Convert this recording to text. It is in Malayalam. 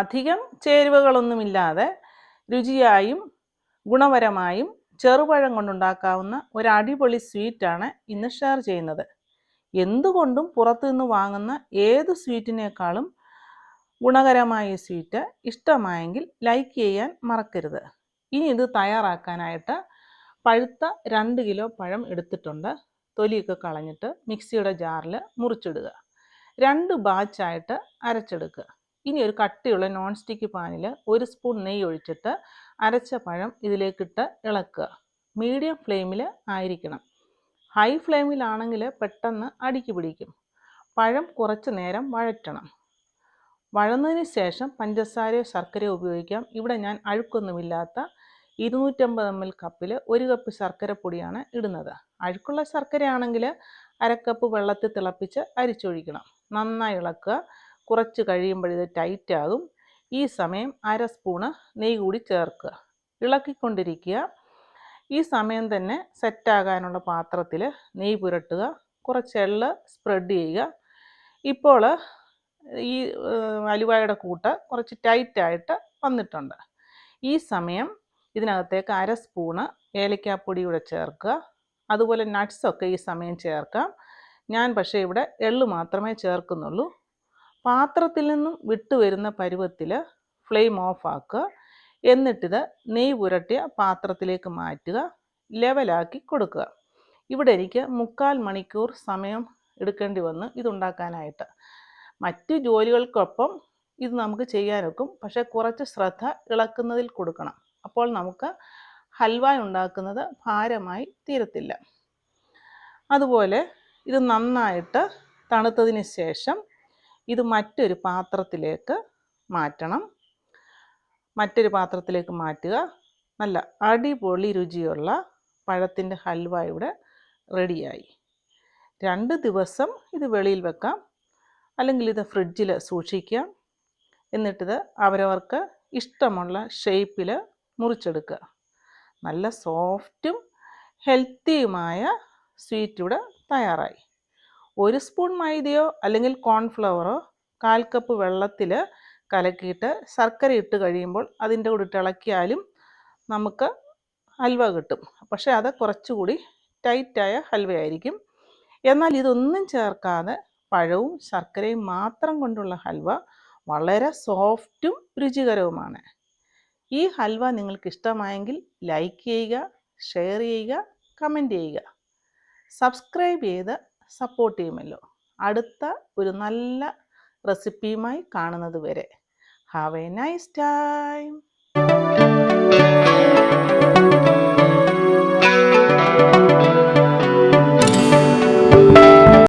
അധികം ചേരുവകളൊന്നുമില്ലാതെ രുചിയായും ഗുണപരമായും ചെറുപഴം കൊണ്ടുണ്ടാക്കാവുന്ന ഒരു അടിപൊളി സ്വീറ്റാണ് ഇന്ന് ഷെയർ ചെയ്യുന്നത്. എന്തുകൊണ്ടും പുറത്തു നിന്ന് വാങ്ങുന്ന ഏത് സ്വീറ്റിനേക്കാളും ഗുണകരമായ സ്വീറ്റ് ഇഷ്ടമായെങ്കിൽ ലൈക്ക് ചെയ്യാൻ മറക്കരുത്. ഇനി ഇത് തയ്യാറാക്കാനായിട്ട് പഴുത്ത രണ്ട് കിലോ പഴം എടുത്തിട്ടുണ്ട്. തൊലിയൊക്കെ കളഞ്ഞിട്ട് മിക്സിയുടെ ജാറിൽ മുറിച്ചിടുക. രണ്ട് ബാച്ചായിട്ട് അരച്ചെടുക്കുക. ഇനി ഒരു കട്ടിയുള്ള നോൺ സ്റ്റിക്ക് പാനിൽ ഒരു സ്പൂൺ നെയ്യ് ഒഴിച്ചിട്ട് അരച്ച പഴം ഇതിലേക്കിട്ട് ഇളക്കുക. മീഡിയം ഫ്ലെയിമിൽ ആയിരിക്കണം. ഹൈ ഫ്ലെയിമിലാണെങ്കിൽ പെട്ടെന്ന് അടുക്കി പിടിക്കും. പഴം കുറച്ച് നേരം വഴറ്റണം. വഴന്നതിന് ശേഷം പഞ്ചസാരയോ ശർക്കരയോ ഉപയോഗിക്കാം. ഇവിടെ ഞാൻ അഴുക്കൊന്നുമില്ലാത്ത ഇരുന്നൂറ്റമ്പത് എം എൽ കപ്പിൽ ഒരു കപ്പ് ശർക്കര പൊടിയാണ് ഇടുന്നത്. അഴുക്കുള്ള ശർക്കരയാണെങ്കിൽ അരക്കപ്പ് വെള്ളത്തിൽ തിളപ്പിച്ച് അരിച്ചൊഴിക്കണം. നന്നായി ഇളക്കുക. കുറച്ച് കഴിയുമ്പോൾ ഇത് ടൈറ്റ് ആകും ഈ സമയം അര സ്പൂണ് നെയ്യ് കൂടി ചേർക്കുക. ഇളക്കിക്കൊണ്ടിരിക്കുക. ഈ സമയം തന്നെ സെറ്റാകാനുള്ള പാത്രത്തിൽ നെയ്യ് പുരട്ടുക. കുറച്ച് എള്ള് സ്പ്രെഡ് ചെയ്യുക. ഇപ്പോൾ ഈ അലുവായുടെ കൂട്ട് കുറച്ച് ടൈറ്റായിട്ട് വന്നിട്ടുണ്ട്. ഈ സമയം ഇതിനകത്തേക്ക് അര സ്പൂണ് ഏലക്കാപ്പൊടി കൂടെ ചേർക്കുക. അതുപോലെ നട്ട്സൊക്കെ ഈ സമയം ചേർക്കാം. ഞാൻ പക്ഷേ ഇവിടെ എള്ള് മാത്രമേ ചേർക്കുന്നുള്ളൂ. പാത്രത്തിൽ നിന്നും വിട്ടു വരുന്ന പരുവത്തിൽ ഫ്ലെയിം ഓഫ് ആക്കുക. എന്നിട്ടിത് നെയ് പുരട്ടിയ പാത്രത്തിലേക്ക് മാറ്റുക. ലെവലാക്കി കൊടുക്കുക. ഇവിടെ എനിക്ക് മുക്കാൽ മണിക്കൂർ സമയം എടുക്കേണ്ടി വന്നു ഇതുണ്ടാക്കാനായിട്ട്. മറ്റ് ജോലികൾക്കൊപ്പം ഇത് നമുക്ക് ചെയ്യാനൊക്കും. പക്ഷേ കുറച്ച് ശ്രദ്ധ ഇളക്കുന്നതിൽ കൊടുക്കണം. അപ്പോൾ നമുക്ക് ഹൽവ ഉണ്ടാക്കുന്നത് ഭാരമായി തീരത്തില്ല. അതുപോലെ ഇത് നന്നായിട്ട് തണുത്തതിന് ശേഷം ഇത് മറ്റൊരു പാത്രത്തിലേക്ക് മാറ്റണം. മറ്റൊരു പാത്രത്തിലേക്ക് മാറ്റുക. നല്ല അടിപൊളി രുചിയുള്ള പഴത്തിന്റെ ഹൽവ ഇവിടെ റെഡിയായി. രണ്ട് ദിവസം ഇത് വെളിയിൽ വെക്കാം. അല്ലെങ്കിൽ ഇത് ഫ്രിഡ്ജിൽ സൂക്ഷിക്കാം. എന്നിട്ടിത് അവരവർക്ക് ഇഷ്ടമുള്ള ഷേപ്പിൽ മുറിച്ചെടുക്കുക. നല്ല സോഫ്റ്റും ഹെൽത്തിയുമായ സ്വീറ്റ് ഇവിടെ തയ്യാറായി. ഒരു സ്പൂൺ മൈദയോ അല്ലെങ്കിൽ കോൺഫ്ലവറോ കാൽ കപ്പ് വെള്ളത്തിൽ കലക്കിയിട്ട് ശർക്കര ഇട്ട് കഴിയുമ്പോൾ അതിന്റെ കൂടെ ഇട്ട് ഇളക്കിയാലും നമുക്ക് ഹൽവ കിട്ടും. പക്ഷേ അത് കുറച്ചുകൂടി ടൈറ്റായ ഹൽവയായിരിക്കും. എന്നാൽ ഇതൊന്നും ചേർക്കാതെ പഴവും ശർക്കരയും മാത്രം കൊണ്ടുള്ള ഹൽവ വളരെ സോഫ്റ്റും രുചികരവുമാണ്. ഈ ഹൽവ നിങ്ങൾക്ക് ഇഷ്ടമായെങ്കിൽ ലൈക്ക് ചെയ്യുക ഷെയർ ചെയ്യുക കമന്റ് ചെയ്യുക. സബ്സ്ക്രൈബ് ചെയ്ത് സപ്പോർട്ട് ചെയ്യുമല്ലോ. അടുത്ത ഒരു നല്ല റെസിപ്പിയുമായി കാണുന്നത് വരെ. Have A nice time